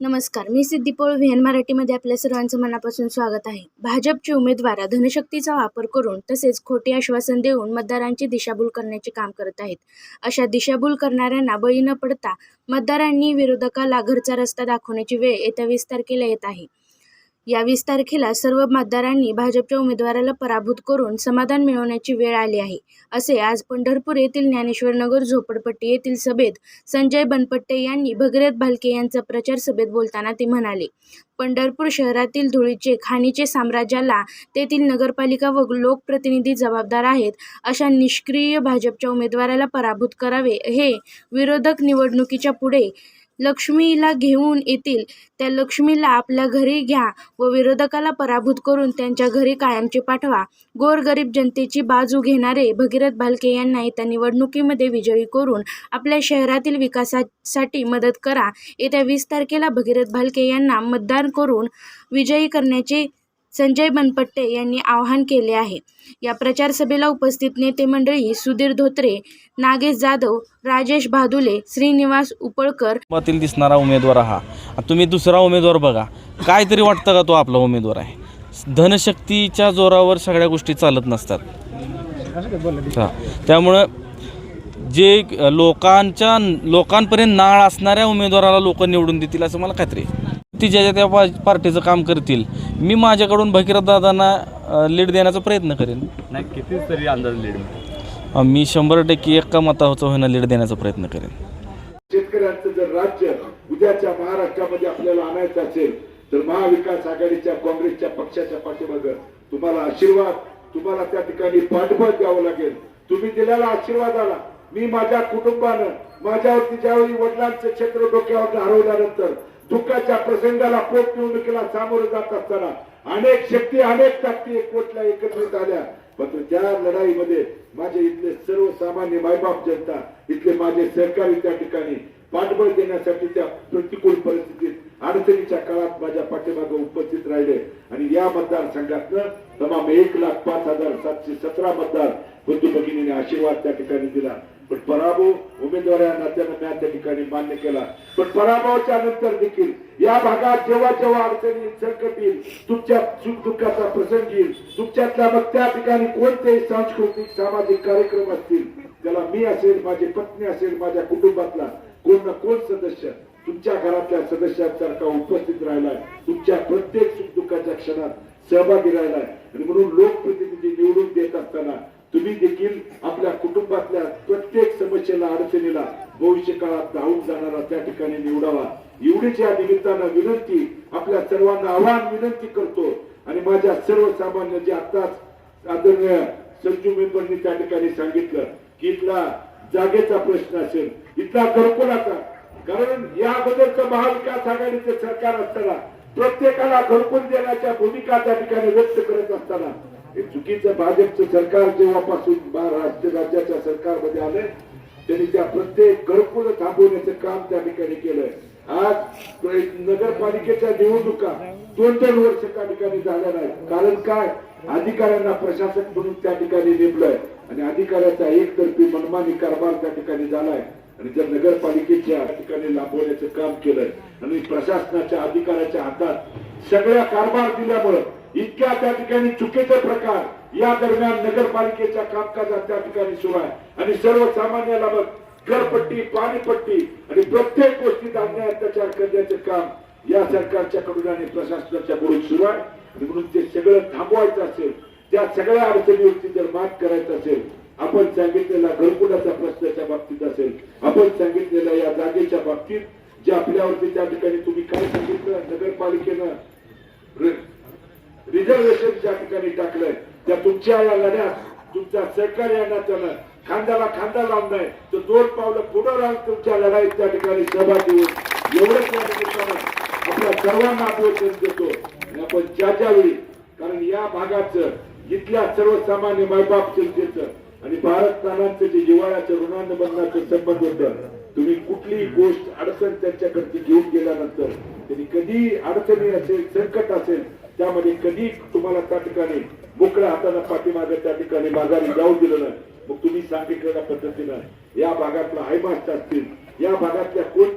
नमस्कार मी सिद्धी पोळ मराठीमध्ये आपल्या सर्वांचं मनापासून स्वागत आहे. भाजपचे उमेदवार धनशक्तीचा वापर करून तसेच खोटे आश्वासन देऊन मतदारांची दिशाभूल करण्याचे काम करत आहेत. अशा दिशाभूल करणाऱ्यांना बळी न पडता मतदारांनी विरोधकाला घरचा रस्ता दाखवण्याची वेळ येत्या वीस तारखेला येत आहे. या वीस तारखेला सर्व मतदारांनी भाजपच्या उमेदवाराला पराभूत करून समाधान मिळवण्याची वेळ आली आहे असे आज पंढरपूर येथील ज्ञानेश्वर नगर झोपडपट्टी येथील सभेत संजय बनपट्टे यांनी भगीरथ भालके यांचा प्रचार सभेत बोलताना ते म्हणाले पंढरपूर शहरातील धुळीचे खाणीचे साम्राज्याला तेथील नगरपालिका व लोकप्रतिनिधी जबाबदार आहेत अशा निष्क्रिय भाजपच्या उमेदवाराला पराभूत करावे हे विरोधक निवडणुकीच्या पुढे लक्ष्मीला घेऊन येतील. त्या लक्ष्मीला आपल्या घरी घ्या व विरोधकाला पराभूत करून त्यांच्या घरी कायमचे पाठवा. गोरगरीब जनतेची बाजू घेणारे भगीरथ भालके यांना येत्या निवडणुकीमध्ये विजयी करून आपल्या शहरातील विकासासाठी मदत करा. येत्या वीस तारखेला भगीरथ भालके यांना मतदान करून विजयी करण्याचे संजय बनपट्टे यांनी आवाहन केले आहे. या प्रचार सभेला उपस्थित नेते मंडळी सुधीर धोत्रे नागेश जाधव राजेश भादुले श्रीनिवास उपळकर कुटुंबातील दिसणारा उमेदवार हा. तुम्ही दुसरा उमेदवार बघा. काहीतरी वाटतं का तो आपला उमेदवार आहे? धनशक्तीच्या जोरावर सगळ्या गोष्टी चालत नसतात. त्यामुळं जे लोकांच्या लोकांपर्यंत नाळ असणाऱ्या उमेदवाराला लोक निवडून देतील असं मला खात्री आहे. ती ज्या ज्या त्या पा- पार्टीचं काम करतील मी माझ्याकडून भगीरथ दादांना लीड देण्याचा प्रयत्न करेन. नाही किती तरी अंदाज लीड? मी शंभर टक्के एका मताचा होईना लीड देण्याचा प्रयत्न करेन. शेतकऱ्यांचं जर राज्य उद्याच्या महाराष्ट्रामध्ये आपल्याला आणायचं असेल तर महाविकास आघाडीच्या काँग्रेसच्या पक्षाच्या पाठीमागं तुम्हाला आशीर्वाद तुम्हाला त्या ठिकाणी पाठबळ द्यावं लागेल. तुम्ही दिलेला आशीर्वादाला मी माझ्या कुटुंबानं माझ्यावरती ज्यावेळी वडिलांचं क्षेत्र डोक्यावर हरवल्यानंतर दुःखाच्या प्रसंगाला पोटनिवडणुकीला सामोरं जात असताना अनेक शक्ती अनेक ताकदी एकवटल्या एकत्रित आल्या. मात्र त्या लढाईमध्ये माझे इथले सर्वसामान्य मायबाप जनता इथले माझे सहकारी त्या ठिकाणी पाठबळ देण्यासाठी त्या प्रतिकूल परिस्थितीत अडचणीच्या काळात माझ्या पाठीमागे उपस्थित राहिले. आणि या मतदारसंघातनं तमाम एक लाख पाच हजार सातशे सतरा मतदार बंधू भगिनीने आशीर्वाद त्या ठिकाणी दिला. पण पराभव उमेदवार नात्यानं त्या ठिकाणी मान्य केला. पण पराभवाच्या नंतर देखील या भागात जेव्हा जेव्हा अडचणी येईल, संकट येईल तुमच्या सुख दुःखाचा प्रसंग येईल. तुमच्यातल्या मग त्या ठिकाणी कोणतेही सांस्कृतिक सामाजिक कार्यक्रम असतील त्याला मी असेल माझी पत्नी असेल माझ्या कुटुंबातला कोण ना कोण सदस्य तुमच्या घरातल्या सदस्यांसारखा उपस्थित राहिलाय. तुमच्या प्रत्येक सुख दुःखाच्या क्षणात सहभागी राहिलाय. आणि म्हणून लोकप्रतिनिधी निवडून देत असताना तुम्ही देखील आपल्या कुटुंबातल्या प्रत्येक समस्येला अडचणीला भविष्य काळात धावून जाणारा त्या ठिकाणी निवडावा. एवढीच या निमित्तानं विनंती आपल्या सर्वांना आव्हान विनंती करतो. आणि माझ्या सर्वसामान्य जे आताच आदरणीय संजू मेंबरनी त्या ठिकाणी सांगितलं की इथला जागेचा प्रश्न असेल इथला घरकुलाचा. कारण या अगोदरचं महाविकास आघाडीचं सरकार असताना प्रत्येकाला घरकुल देण्याच्या भूमिका त्या ठिकाणी व्यक्त करत असताना हे चुकीचं भाजपचं सरकार जेव्हापासून राज्य राज्याच्या सरकारमध्ये आलंय त्यांनी त्या प्रत्येक घरकुल थांबवण्याचं काम त्या ठिकाणी केलंय. आज नगरपालिकेच्या निवडणुका दोन दोन वर्ष त्या ठिकाणी झाल्या नाही कारण काय? अधिकाऱ्यांना प्रशासक म्हणून त्या ठिकाणी नेमलंय आणि अधिकाऱ्याचा एकतर्फी मनमानी कारभार त्या ठिकाणी झालाय. आणि जर नगरपालिकेच्या ठिकाणी लाभवण्याचं काम केलंय आणि प्रशासनाच्या अधिकाऱ्याच्या हातात सगळ्या कारभार दिल्यामुळं इतक्या त्या ठिकाणी चुकीचे प्रकार या दरम्यान नगरपालिकेच्या कामकाजात त्या ठिकाणी सुरू आहे. आणि सर्वसामान्याला मग घरपट्टी पाणीपट्टी आणि प्रत्येक गोष्टीत अन्याय अत्याचार करण्याचे काम या सरकारच्या कडून आणि प्रशासनाच्या कडून सुरू आहे. आणि म्हणून ते सगळं थांबवायचं असेल त्या सगळ्या अडचणीवरती जर मात करायचं असेल आपण सांगितलेला घरकुलाचा प्रश्नाच्या बाबतीत असेल आपण सांगितलेल्या या जागेच्या बाबतीत जे आपल्यावरती त्या ठिकाणी तुम्ही काय सांगितलं नगरपालिकेनं रिझर्वेशन ज्या ठिकाणी टाकलंय त्या तुमच्या या लढ्यात तुमच्या सहकार्यांना त्यानं खांद्याला खांदा लावून नाही तर दोन पावलं पुढं राहून तुमच्या लढाईत त्या ठिकाणी सहभागी होऊन एवढंच या निमित्तानं आपल्या सर्वांना आठवण देतो आपण ज्या ज्या वेळी कारण या भागाचं इथल्या सर्वसामान्य मायबाप जनतेचं आणि भारतनानांचं जे जिवाळ्याचं ऋणानुबंधाचं संबंध होतं तुम्ही कुठलीही गोष्ट अडचण त्यांच्याकडची घेऊन गेल्यानंतर त्यांनी कधी अडचणी असेल संकट असेल त्यामध्ये कधी तुम्हाला त्या ठिकाणी मोकळ्या हाताला पाठीमागे त्या ठिकाणी माघारी जाऊ दिलं नाही मग तुम्ही सांगितलेल्या पद्धतीनं या भागातला हायमास्ट असतील या भागातल्या कोण